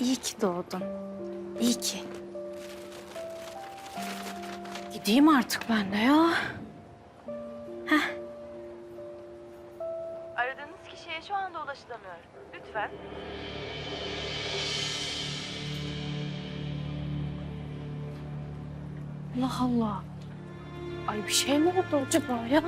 İyi ki doğdun. İyi ki. Gideyim artık ben de ya. Allah. Ay bir şey mi oldu acaba ya?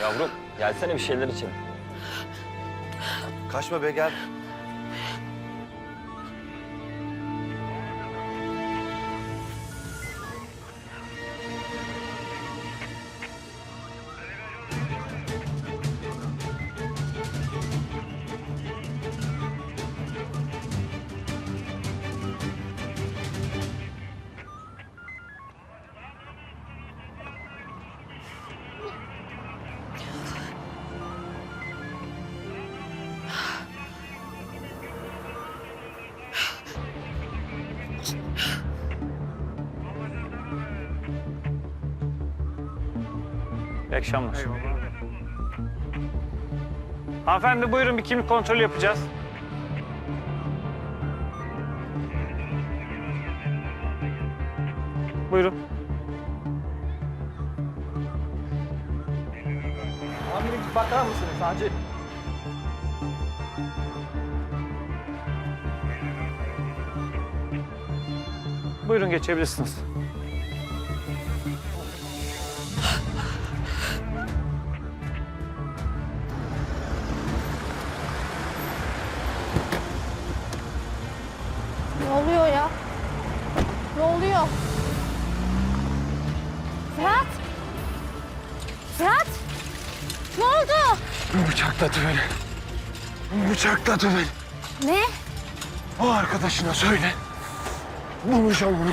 Yavrum gelsene bir şeyler için. Kaçma be gel. Hanımefendi buyurun bir kimlik kontrolü yapacağız. Buyurun. Amirim bakar mısınız acil? Buyurun geçebilirsiniz. Bıçakladı beni. Ne? O arkadaşına söyle. Bulacağım onu.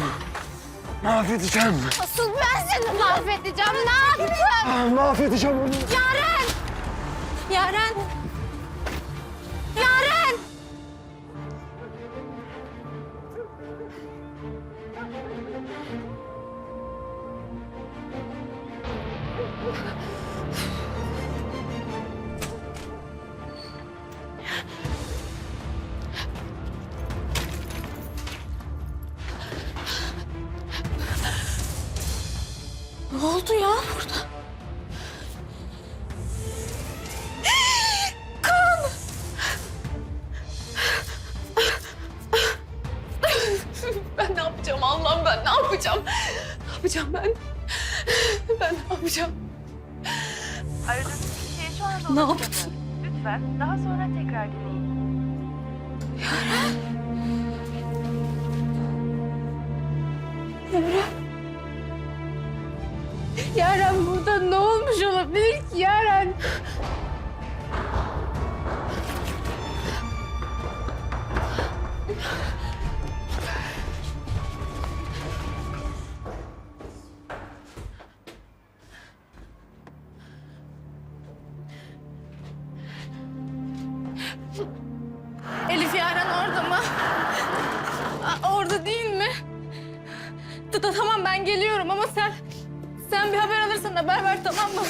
Mahvedeceğim. Asıl ben seni mahvedeceğim. Ne yapacağım? Ah, mahvedeceğim onu. Yaren! Yaren! Allah'ım ben ne yapacağım? Ne yapacağım ben? Ben ne yapacağım? aradığınız kişiye şu anda Ne yaptın? Lütfen daha sonra tekrar deneyin. Yaren burada ne olmuş olabilir ki Yaren? Ver tamam mı?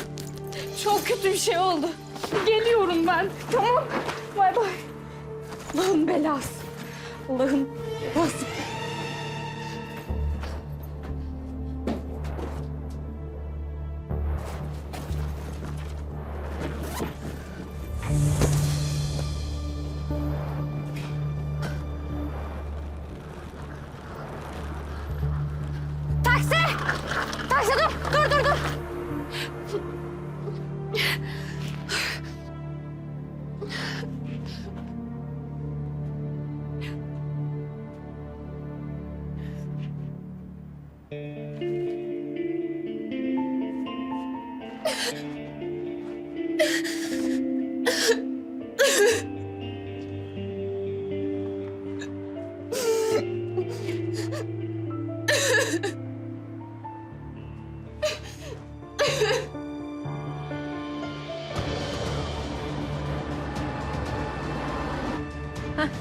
Çok kötü bir şey oldu. Geliyorum ben. Tamam. Bay bay. Allah'ın belası. Allah'ın belası.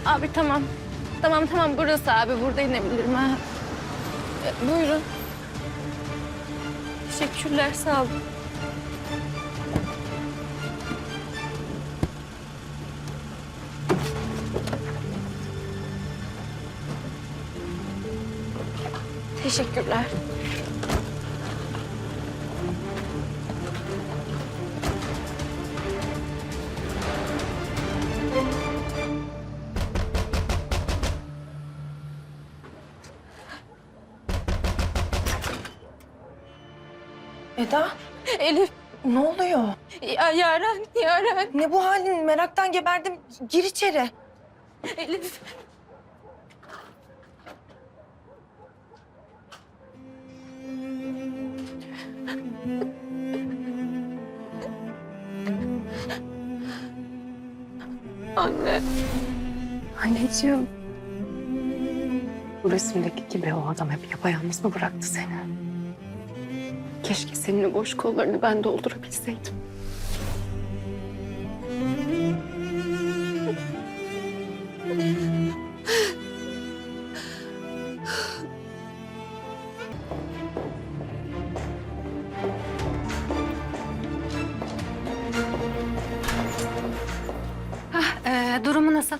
Abi tamam. Tamam tamam burası abi. Burada inebilirim ha. E, buyurun. Teşekkürler sağ olun. Teşekkürler. Eda Elif. ne oluyor? Ya Yaren, Yaren. Ne bu halin? Meraktan geberdim. Gir içeri. Elif. Anne. Anneciğim. Bu resimdeki gibi o adam hep yapayalnız mı bıraktı seni? Keşke senin o boş kollarını ben doldurabilseydim. Ee, durumu nasıl?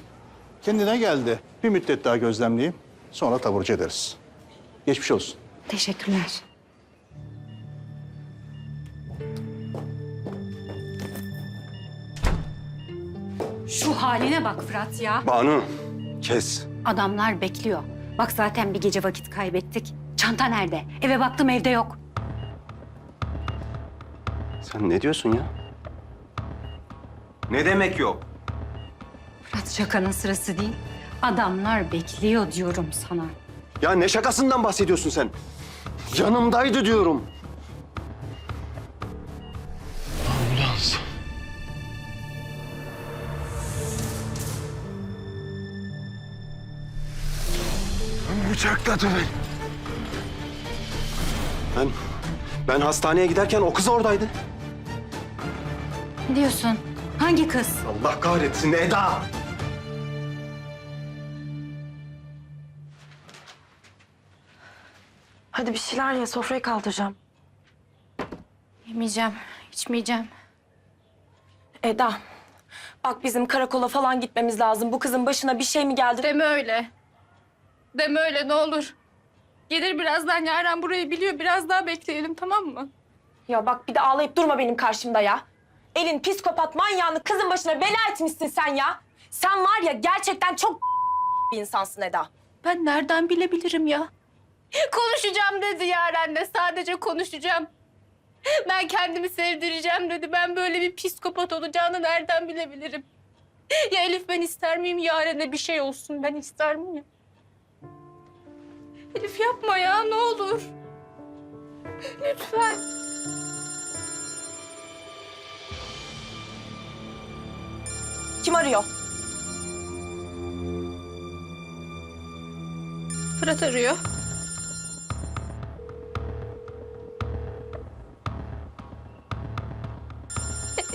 Kendine geldi. Bir müddet daha gözlemleyeyim. Sonra taburcu ederiz. Geçmiş olsun. Teşekkürler. Şu haline bak Fırat ya. Banu kes. Adamlar bekliyor. Bak zaten bir gece vakit kaybettik. Çanta nerede? Eve baktım evde yok. Sen ne diyorsun ya? Ne demek yok? Fırat şakanın sırası değil. Adamlar bekliyor diyorum sana. Ya ne şakasından bahsediyorsun sen? Yanımdaydı diyorum. Bıçakladı beni. Ben, ben hastaneye giderken o kız oradaydı. Ne diyorsun? Hangi kız? Allah kahretsin Eda. Hadi bir şeyler ye. Sofrayı kaldıracağım. Yemeyeceğim, içmeyeceğim. Eda. Bak bizim karakola falan gitmemiz lazım. Bu kızın başına bir şey mi geldi? Deme öyle. Deme öyle ne olur. Gelir birazdan Yaren burayı biliyor. Biraz daha bekleyelim tamam mı? Ya bak bir de ağlayıp durma benim karşımda ya. Elin psikopat manyağını kızın başına bela etmişsin sen ya. Sen var ya gerçekten çok bir insansın Eda. Ben nereden bilebilirim ya? Konuşacağım dedi Yaren'le. Sadece konuşacağım. Ben kendimi sevdireceğim dedi. Ben böyle bir psikopat olacağını nereden bilebilirim? Ya Elif ben ister miyim Yaren'e bir şey olsun? Ben ister miyim? Elif yapma ya ne olur. Lütfen. Kim arıyor? Fırat arıyor.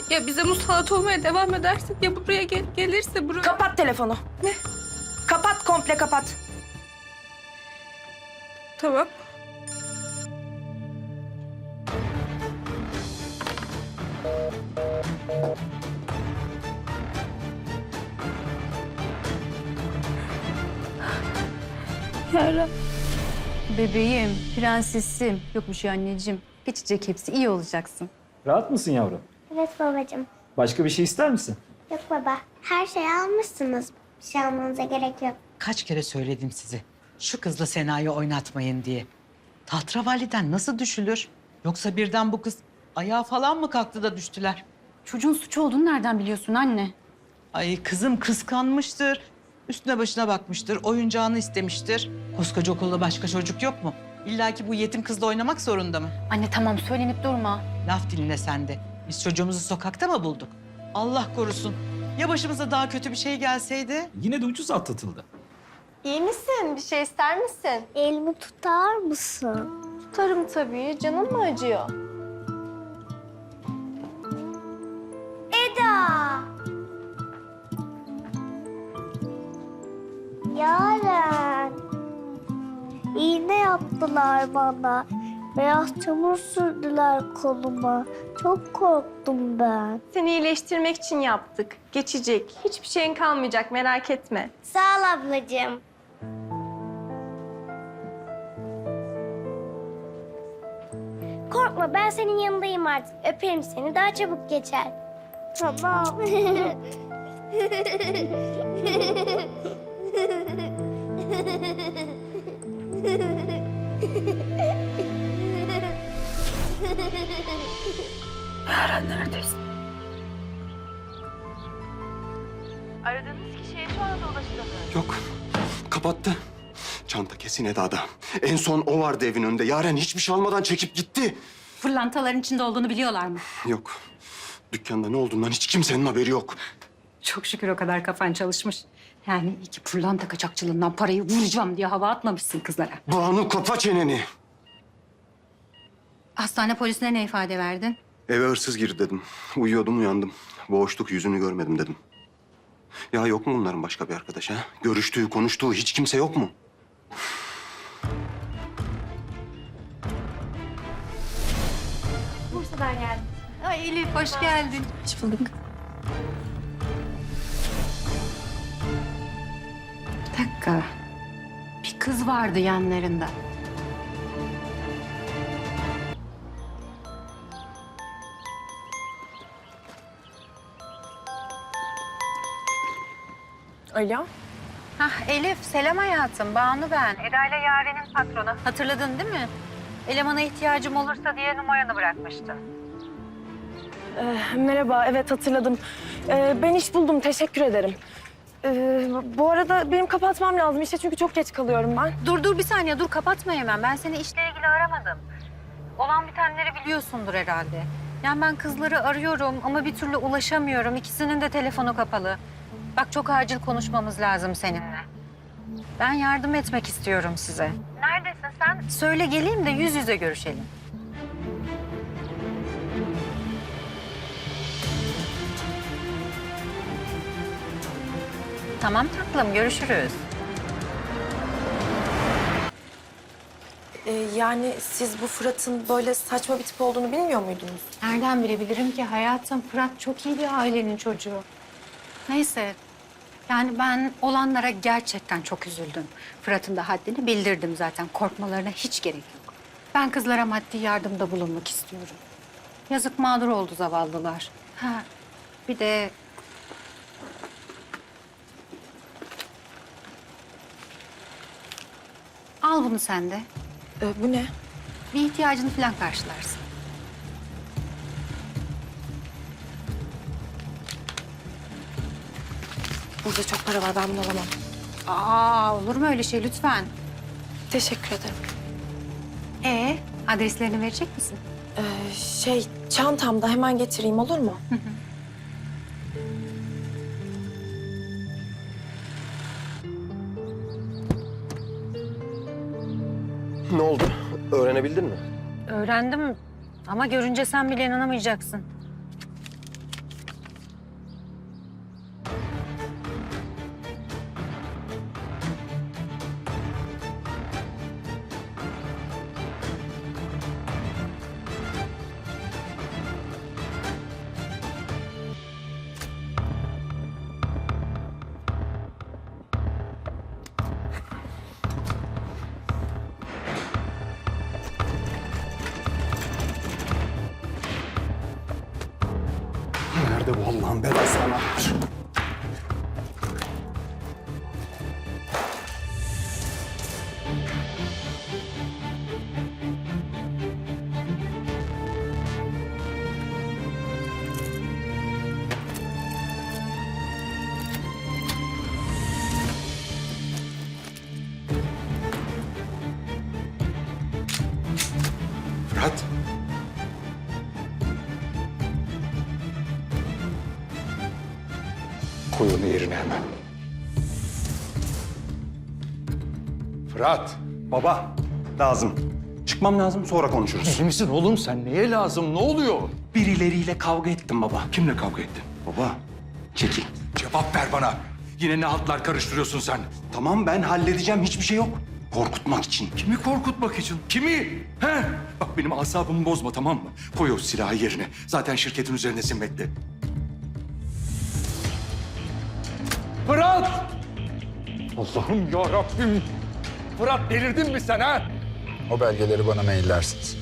Ya bize musallat olmaya devam ederse ya buraya gel- gelirse buraya... Kapat telefonu. Ne? Kapat komple kapat. Tamam. Yaren. Bebeğim, prensesim. Yok bir şey anneciğim. Geçecek hepsi. iyi olacaksın. Rahat mısın yavrum? Evet babacığım. Başka bir şey ister misin? Yok baba. Her şeyi almışsınız. Bir şey almanıza gerek yok. Kaç kere söyledim size. Şu kızla Sena'yı oynatmayın diye. Tatravaliden nasıl düşülür? Yoksa birden bu kız ayağa falan mı kalktı da düştüler? Çocuğun suçu olduğunu nereden biliyorsun anne? Ay kızım kıskanmıştır. Üstüne başına bakmıştır, oyuncağını istemiştir. Koskoca okulda başka çocuk yok mu? İlla ki bu yetim kızla oynamak zorunda mı? Anne tamam söylenip durma. Laf diline sende. Biz çocuğumuzu sokakta mı bulduk? Allah korusun. Ya başımıza daha kötü bir şey gelseydi? Yine de ucuz atlatıldı. İyi misin? Bir şey ister misin? Elimi tutar mısın? Tutarım tabii. Canın mı acıyor? Eda! Yaren. İğne yaptılar bana. Beyaz çamur sürdüler koluma. Çok korktum ben. Seni iyileştirmek için yaptık. Geçecek. Hiçbir şeyin kalmayacak merak etme. Sağ ol ablacığım. Korkma ben senin yanındayım artık. Öperim seni daha çabuk geçer. Tamam. Aradığınız kişiye şu anda ulaşılamıyor. Yok. Kapattı. Çanta kesin Eda'da. En son o vardı evin önünde. Yaren hiçbir şey almadan çekip gitti. Fırlantaların içinde olduğunu biliyorlar mı? Yok. Dükkanda ne olduğundan hiç kimsenin haberi yok. Çok şükür o kadar kafan çalışmış. Yani iki pırlanta kaçakçılığından parayı vuracağım diye hava atmamışsın kızlara. Banu kapa çeneni. Hastane polisine ne ifade verdin? Eve hırsız girdi dedim. Uyuyordum uyandım. Boğuştuk yüzünü görmedim dedim. Ya yok mu bunların başka bir arkadaşı ha? Görüştüğü, konuştuğu hiç kimse yok mu? Bursa'dan geldim. Ay Elif hoş geldin. Hoş bulduk. Bir dakika. Bir kız vardı yanlarında. Alo. Hah Elif, selam hayatım. Banu ben. Eda ile Yaren'in patronu. Hatırladın değil mi? Elemana ihtiyacım olursa diye numaranı bırakmıştı. merhaba, evet hatırladım. Ee, ben iş buldum, teşekkür ederim. Ee, bu arada benim kapatmam lazım işte çünkü çok geç kalıyorum ben. Dur dur bir saniye dur kapatma hemen. Ben seni işle ilgili aramadım. Olan bitenleri biliyorsundur herhalde. Yani ben kızları arıyorum ama bir türlü ulaşamıyorum. İkisinin de telefonu kapalı. Bak çok acil konuşmamız lazım seninle. Ben yardım etmek istiyorum size. Neredesin sen? Söyle geleyim de yüz yüze görüşelim. Tamam tatlım görüşürüz. Ee, yani siz bu Fırat'ın böyle saçma bir tip olduğunu bilmiyor muydunuz? Nereden bilebilirim ki hayatım? Fırat çok iyi bir ailenin çocuğu. Neyse. Yani ben olanlara gerçekten çok üzüldüm. Fırat'ın da haddini bildirdim zaten. Korkmalarına hiç gerek yok. Ben kızlara maddi yardımda bulunmak istiyorum. Yazık mağdur oldu zavallılar. Ha, bir de... Al bunu sen de. Ee, bu ne? Bir ihtiyacını falan karşılarsın. Burada çok para var, ben bunu alamam. Aa, olur mu öyle şey lütfen? Teşekkür ederim. Ee, adreslerini verecek misin? Ee, şey, çantamda hemen getireyim olur mu? Ne oldu? Öğrenebildin mi? Öğrendim ama görünce sen bile inanamayacaksın. Allah'ın belası anahtar? Fırat. Onu yerine hemen. Fırat. Baba, lazım. Çıkmam lazım, sonra konuşuruz. İyi misin oğlum sen? Neye lazım? Ne oluyor? Birileriyle kavga ettim baba. Kimle kavga ettin? Baba, çekil. Cevap ver bana. Yine ne altlar karıştırıyorsun sen? Tamam ben halledeceğim, hiçbir şey yok. Korkutmak için. Kimi korkutmak için? Kimi? He? Bak benim asabımı bozma tamam mı? Koy o silahı yerine. Zaten şirketin üzerindesin bekle. Fırat! Allah'ım ya Rabbim. Fırat delirdin mi sen ha? O belgeleri bana maillersiniz.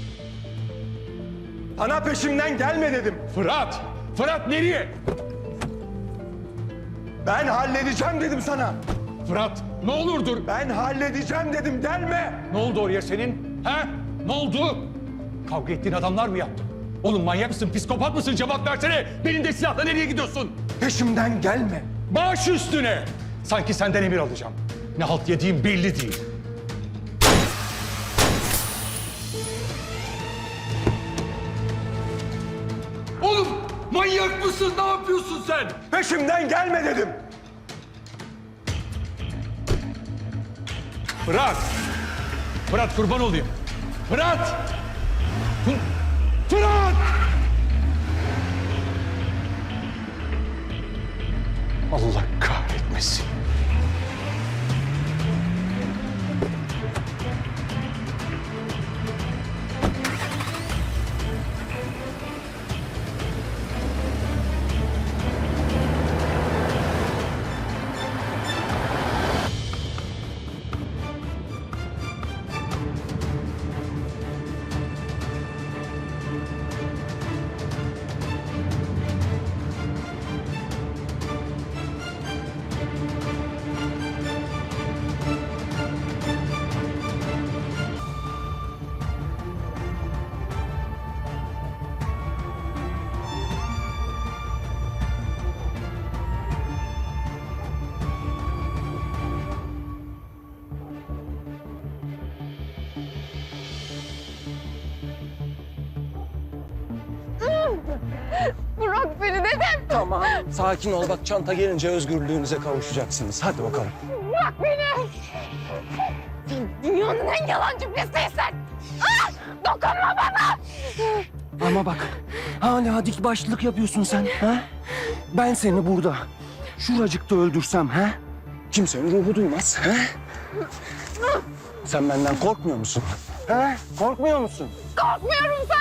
Bana peşimden gelme dedim. Fırat! Fırat nereye? Ben halledeceğim dedim sana. Fırat ne olur dur. Ben halledeceğim dedim, gelme. Ne oldu oraya senin? Ha? Ne oldu? Kavga ettiğin adamlar mı yaptı? Oğlum manyak mısın, psikopat mısın? Cevap versene. Belinde silahla nereye gidiyorsun? Peşimden gelme. Baş üstüne. Sanki senden emir alacağım. Ne halt yediğim belli değil. Oğlum manyak mısın? Ne yapıyorsun sen? Peşimden gelme dedim. Fırat! Fırat kurban olayım. Fırat! Fı- Fırat! Allah kahretmesin. Tamam. Sakin ol. Bak çanta gelince özgürlüğünüze kavuşacaksınız. Hadi bakalım. Bırak beni. Sen dünyanın en yalancı pisliğisin. Ah! Dokunma bana. Ama bak hala dik başlılık yapıyorsun sen. Ha? Ben seni burada şuracıkta öldürsem ha? Kimsenin ruhu duymaz. Ha? Sen benden korkmuyor musun? Ha? Korkmuyor musun? Korkmuyorum senden.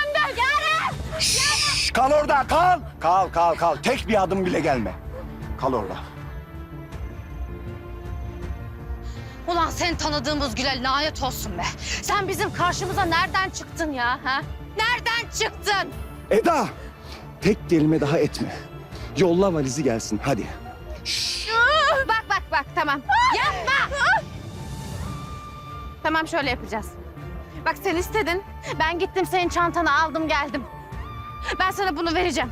Şş, kal orada kal. Kal kal kal. Tek bir adım bile gelme. Kal orada. Ulan sen tanıdığımız Gül'e lanet olsun be. Sen bizim karşımıza nereden çıktın ya? Ha? Nereden çıktın? Eda! Tek kelime daha etme. Yolla valizi gelsin hadi. Bak bak bak tamam. Yapma. Tamam şöyle yapacağız. Bak sen istedin. Ben gittim senin çantanı aldım geldim. Ben sana bunu vereceğim.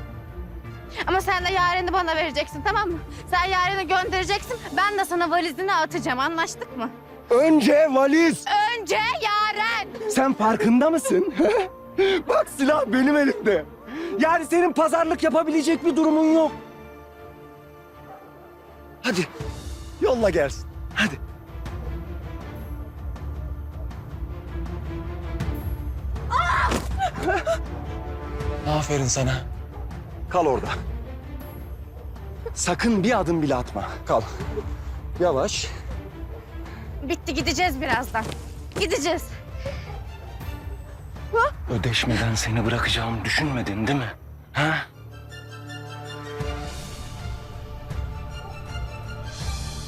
Ama sen de Yaren'i bana vereceksin tamam mı? Sen Yaren'i göndereceksin. Ben de sana valizini atacağım anlaştık mı? Önce valiz. Önce Yaren. Sen farkında mısın? Bak silah benim elimde. Yani senin pazarlık yapabilecek bir durumun yok. Hadi yolla gelsin. Hadi. Aferin sana. Kal orada. Sakın bir adım bile atma. Kal. Yavaş. Bitti gideceğiz birazdan. Gideceğiz. Ödeşmeden seni bırakacağımı düşünmedin değil mi? Ha?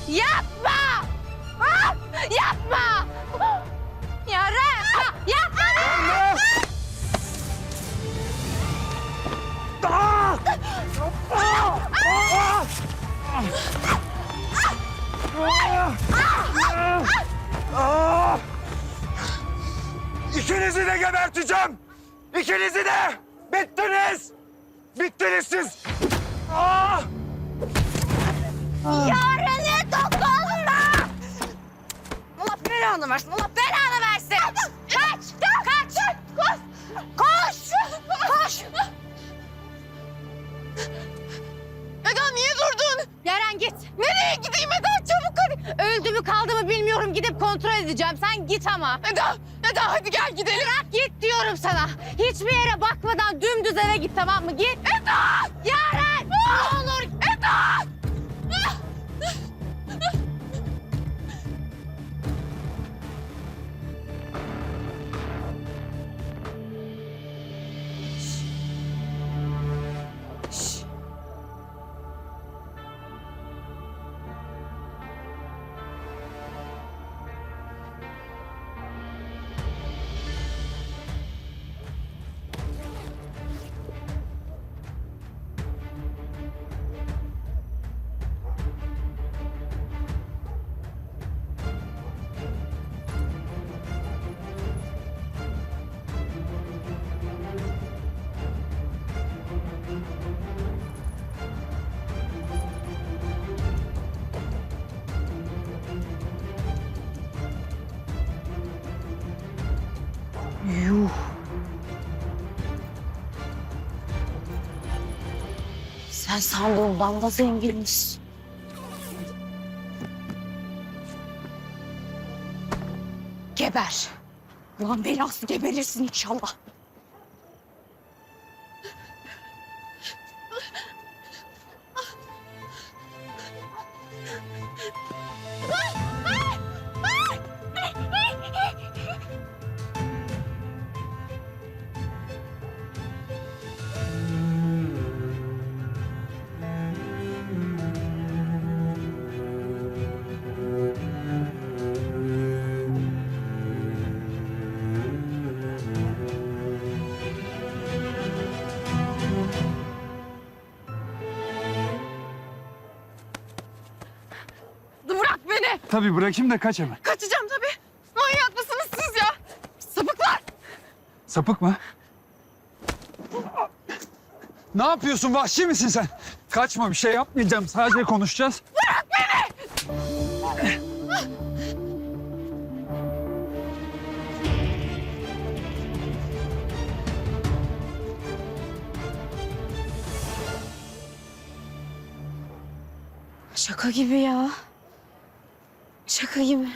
Yapma! Ah! Yapma! İkinizi de geberteceğim. İkinizi de. Bittiniz. Bittiniz siz. Yaren'e dokunma! Allah belanı versin, Allah git ama. Eda, Eda hadi gel gidelim. Git diyorum sana. Hiçbir yere bakmadan dümdüz eve git tamam mı? Git. Sen sandığımdan da zenginmiş. Geber. Ulan belası geberirsin inşallah. Tabii bırakayım da kaç hemen. Kaçacağım tabii. Manyak mısınız siz ya? Sapıklar. Sapık mı? Ne yapıyorsun? Vahşi misin sen? Kaçma bir şey yapmayacağım. Sadece konuşacağız. Şaka gibi ya. Şaka gibi.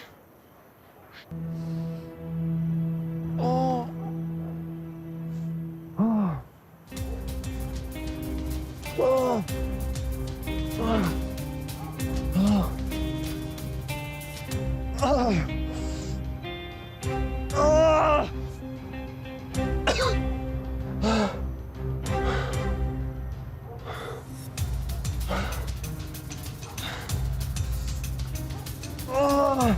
Allah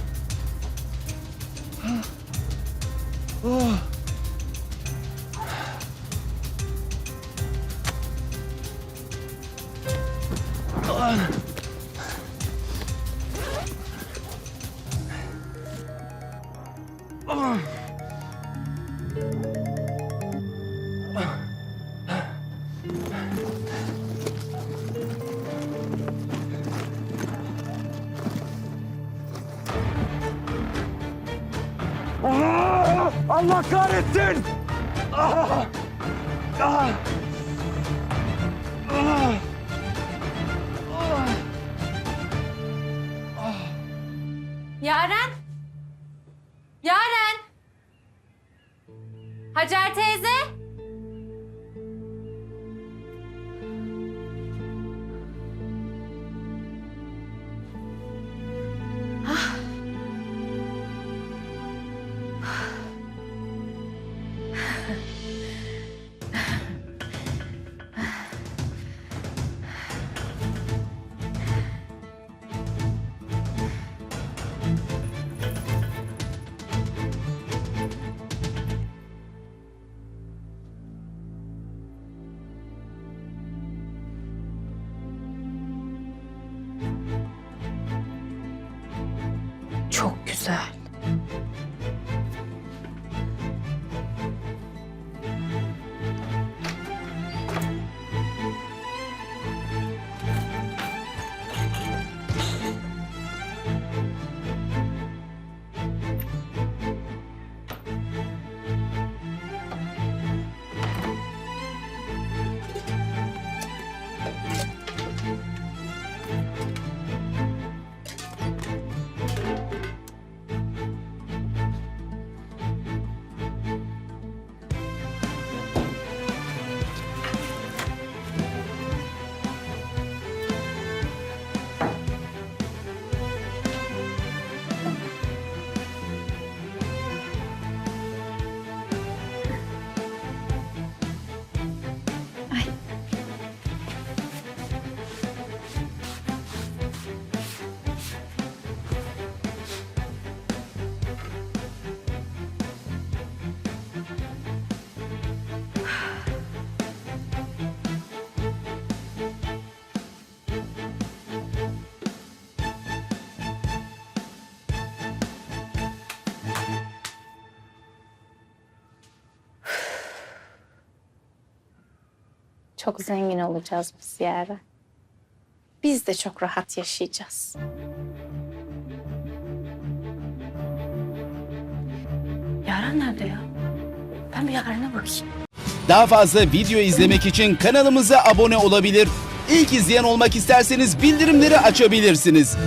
Hacer teyze. Çok zengin olacağız biz Yaren. Biz de çok rahat yaşayacağız. Yaren nerede ya? Ben bir Yaren'e bakayım. Daha fazla video izlemek için kanalımıza abone olabilir. İlk izleyen olmak isterseniz bildirimleri açabilirsiniz.